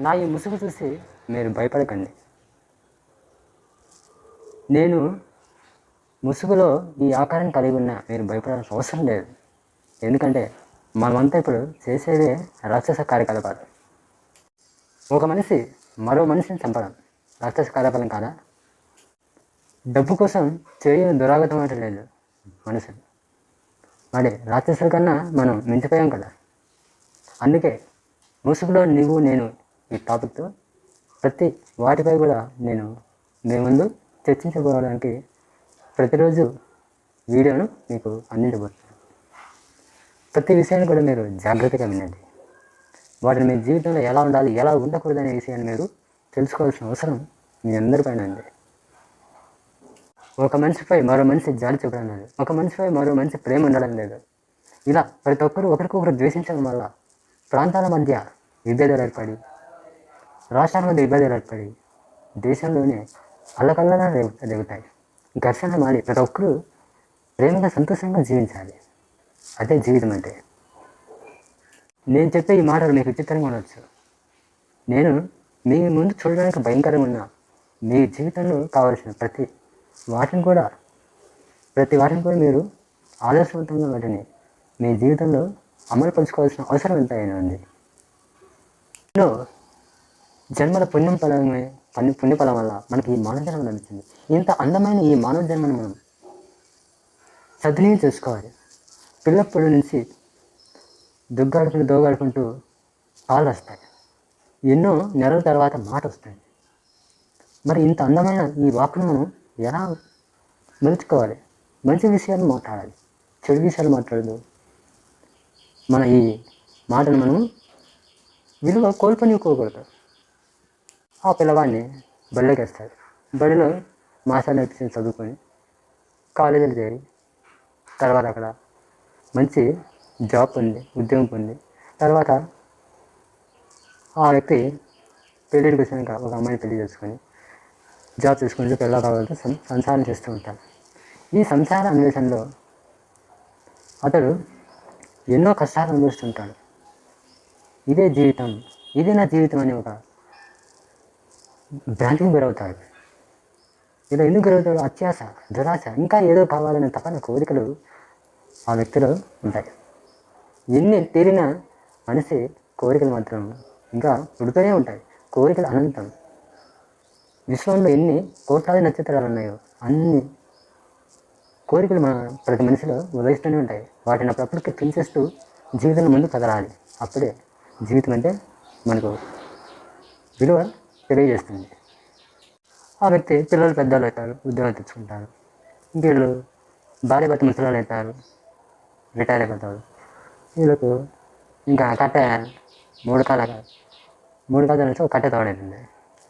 నా ఈ ముసుగు చూసి మీరు భయపడకండి. నేను ముసుగులో ఈ ఆకారం కలిగి ఉన్న మీరు భయపడాల్సిన అవసరం లేదు. ఎందుకంటే మనమంతా ఇప్పుడు చేసేదే రాక్షస కార్యకలాపాలు. ఒక మనిషి మరో మనిషిని చంపడం రాక్షస కార్యకలాపం కాదా? డబ్బు కోసం చేయని దురాగతం అంటే లేదు మనుషులు. మరి రాక్షసుల కన్నా మనం మించిపోయాం కదా. అందుకే ముసుగులో నీవు నేను ఈ టాపిక్తో ప్రతి వాటిపై కూడా నేను మీ ముందు చర్చించబోవడానికి ప్రతిరోజు వీడియోను మీకు అందించబోతున్నాను. ప్రతి విషయాన్ని కూడా మీరు జాగ్రత్తగా వినండి. వాటిని మీ జీవితంలో ఎలా ఉండాలి ఎలా ఉండకూడదు అనే విషయాన్ని మీరు తెలుసుకోవాల్సిన అవసరం మీ అందరిపైన ఉంది. ఒక మనిషిపై మరో మనిషి జాలి చూపడం లేదు. ఒక మనిషిపై మరో మనిషి ప్రేమ ఉండడం లేదు. ఇలా ప్రతి ఒక్కరు ఒకరికొకరు ద్వేషించడం వల్ల ప్రాంతాల మధ్య విభేదాలు ఏర్పడి రాష్ట్రాల మధ్య విభేదాలు ఏర్పడి దేశంలోనే అల్లకల్లన రేగు రేగుతాయి. ఘర్షణ మారి ప్రతి ఒక్కరూ ప్రేమగా సంతోషంగా జీవించాలి. అదే జీవితం అంటే. నేను చెప్పే ఈ మాటలు మీకు విచిత్రంగా ఉండొచ్చు. నేను మీ ముందు చూడడానికి భయంకరంగా ఉన్న. మీ జీవితంలో కావాల్సిన ప్రతి వాటిని కూడా ప్రతి వాటిని కూడా మీరు ఆదర్శవంతంగా వాటిని మీ జీవితంలో అమలుపరుచుకోవాల్సిన అవసరం అవసరం ఎంతైనా ఉంది. ఎన్నో జన్మల పుణ్యం ఫలమే పని పుణ్యఫలం వల్ల మనకి ఈ మానవ జన్మ లభించింది. ఇంత అందమైన ఈ మానవ జన్మను మనం సద్వినియోగం చేసుకోవాలి. పిల్లప్పటి నుంచి దుగ్గాడుకుంటూ దోగాడుకుంటూ పాలు వస్తాయి. ఎన్నో నెలల తర్వాత మాట వస్తుంది. మరి ఇంత అందమైన ఈ వాక్ను మనం ఎలా మలుచుకోవాలి? మంచి విషయాలు మాట్లాడాలి. చెడు విషయాలు మాట్లాడదు. మన ఈ మాటను మనం విలువ కోల్పనివ్వకూడదు ఆ పిల్లవాడిని బడిలోకి బడిలో మాస్టర్ నేర్పించి చదువుకొని. కాలేజీలు చేరి తర్వాత అక్కడ మంచి జాబ్ పొంది ఉద్యోగం పొంది. తర్వాత ఆ వ్యక్తి పెళ్ళిడికి వచ్చినాక ఒక అమ్మాయిని పెళ్ళి చేసుకొని జాబ్ చేసుకుంటూ పిల్ల కావాలంటే సంసారం చేస్తూ ఉంటాడు. ఈ సంసార అన్వేషణలో అతడు ఎన్నో కష్టాలు అనుభవిస్తుంటాడు. ఇదే జీవితం ఇదే నా జీవితం అని ఒక భ్రాంతికి గురవుతాడు. ఇలా ఎందుకు గురవుతాడు? అత్యాశ దురాశ ఇంకా ఏదో కావాలనే తపన కోరికలు ఆ వ్యక్తిలో ఉంటాయి. ఎన్ని తీరిన మనిషి కోరికలు మాత్రం ఇంకా పుడుతూనే ఉంటాయి. కోరికలు అనంతం. విశ్వంలో ఎన్ని కోట్లాది నక్షత్రాలు ఉన్నాయో అన్ని కోరికలు మన ప్రతి మనిషిలో ఉదయిస్తూనే ఉంటాయి. వాటిని అప్పుడప్పుడు పెంచేస్తూ జీవితం ముందు కదలాలి. అప్పుడే జీవితం అంటే మనకు విలువ తెలియజేస్తుంది. ఆ వ్యక్తి పిల్లలు పెద్దలు అవుతారు ఉద్యోగాలు తెచ్చుకుంటారు వీళ్ళు భార్య భర్త ముసలాలు అవుతారు రిటైర్ అయిపోతారు. వీళ్ళకు ఇంకా కట్ట మూడు కాల మూడు కాలాల నుంచి ఒక కట్టె తోడైతుంది.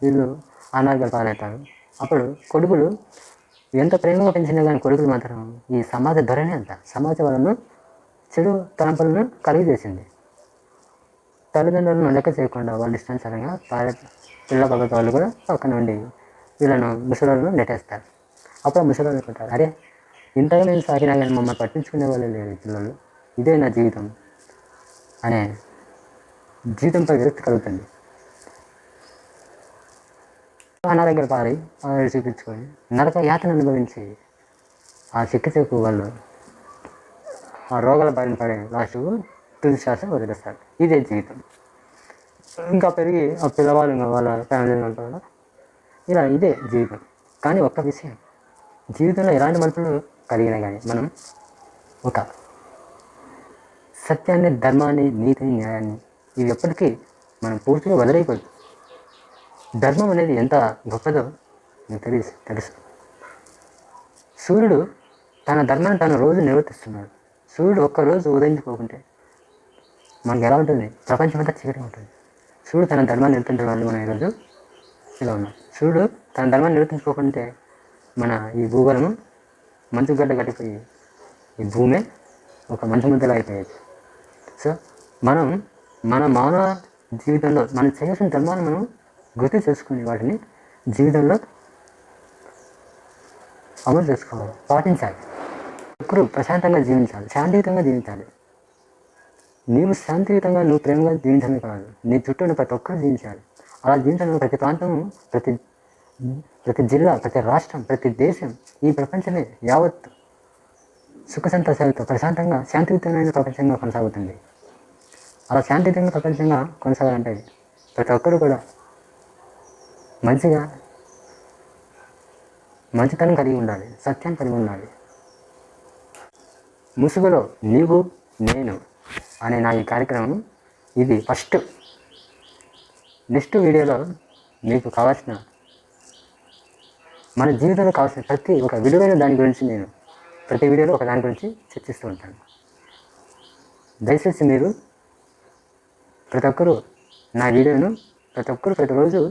వీళ్ళు అనారోగ్యాలు పాలవుతారు. అప్పుడు కొడుకులు ఎంత ప్రేమగా పెంచిన కానీ కొడుకులు మాత్రం ఈ సమాజ ధోరణి అంత సమాజ వలన చెడు తలంపులను కలిగి చేసింది. తల్లిదండ్రులను లెక్క చేయకుండా వాళ్ళు ఇష్టానుసారంగా భార్య పిల్ల పక్కన వాళ్ళు కూడా పక్కన ఉండి వీళ్ళను ముసలాళ్ళను నెట్టేస్తారు. అప్పుడు ముసలాళ్ళు అనుకుంటారు అరే ఇంతగా నేను సాగినా కానీ మమ్మల్ని పట్టించుకునే వాళ్ళు లేరు పిల్లలు. ఇదే నా జీవితం అనే జీవితంపై విరక్తి కలుగుతుంది. నా దగ్గర పారి చూపించుకొని నరక యాతను అనుభవించి ఆ చిక్కు వాళ్ళు ఆ రోగాల బారిన పడే లాస్ట్కు తుది శ్వాస వదిలేస్తారు ఇదే జీవితం. ఇంకా పెరిగి ఆ పిల్లవాళ్ళు ఇంకా వాళ్ళ ఫ్యామిలీ ఉంటారు ఇలా ఇదే జీవితం. కానీ ఒక్క విషయం జీవితంలో ఎలాంటి మనుషులు కలిగినా కానీ మనం ఒక సత్యాన్ని ధర్మాన్ని నీతిని న్యాయాన్ని ఇవి ఎప్పటికీ మనం పూర్తిగా వదిలేయకూడదు. ధర్మం అనేది ఎంత గొప్పదో మీకు తెలుసు తెలుసు. సూర్యుడు తన ధర్మాన్ని తన రోజు నిర్వర్తిస్తున్నాడు. సూర్యుడు ఒక్కరోజు ఉదయించుకోకుంటే మనకి ఎలా ఉంటుంది? ప్రపంచం అంతా చీకటి ఉంటుంది. సూర్యుడు తన ధర్మాన్ని నిర్వర్తించడం వాళ్ళు మనం ఈరోజు ఇలా ఉన్నాం. సూర్యుడు తన ధర్మాన్ని నిర్వర్తించుకోకుంటే మన ఈ భూగోళము మంచు గడ్డ కట్టిపోయి ఈ భూమే ఒక మంచు ముద్దలా అయిపోయేది. సో మనం మన మానవ జీవితంలో మనం చేయాల్సిన ధర్మాన్ని మనం గుర్తు చేసుకుని వాటిని జీవితంలో అమలు చేసుకోవాలి పాటించాలి. ఒక్కరు ప్రశాంతంగా జీవించాలి శాంతియుతంగా జీవించాలి. నీవు శాంతియుతంగా నువ్వు ప్రేమగా జీవించడమే కాదు నీ చుట్టూ ఉన్న ప్రతి ఒక్కరు జీవించాలి. అలా జీవించడం ప్రతి ప్రాంతం ప్రతి ప్రతి జిల్లా ప్రతి రాష్ట్రం ప్రతి దేశం ఈ ప్రపంచమే యావత్ సుఖ సంతోషాలతో ప్రశాంతంగా శాంతియుతమైన ప్రపంచంగా కొనసాగుతుంది. అలా శాంతియుతంగా ప్రపంచంగా కొనసాగాలంటే ప్రతి ఒక్కరు కూడా మంచిగా మంచితనం కలిగి ఉండాలి సత్యం కలిగి ఉండాలి. ముసుగులో నీవు నేను అనే నా ఈ కార్యక్రమం ఇది ఫస్ట్ నెక్స్ట్ వీడియోలో మీకు కావాల్సిన మన జీవితంలో కావాల్సిన ప్రతి ఒక విలువైన దాని గురించి నేను ప్రతి వీడియోలో ఒక దాని గురించి చర్చిస్తూ ఉంటాను. దయచేసి మీరు ప్రతి ఒక్కరూ నా వీడియోను ప్రతి ఒక్కరు ప్రతిరోజు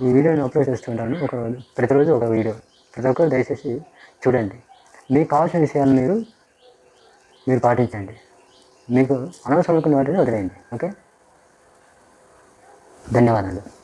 ఈ వీడియోని అప్లోడ్ చేస్తుంటాను. ఒక ప్రతిరోజు ఒక వీడియో. ప్రతి ఒక్కరు దయచేసి చూడండి. మీకు కావాల్సిన విషయాలు మీరు మీరు పాటించండి. మీకు అనవసరం అనుకున్న వాటిని వదిలేయండి. ఓకే? ధన్యవాదాలు.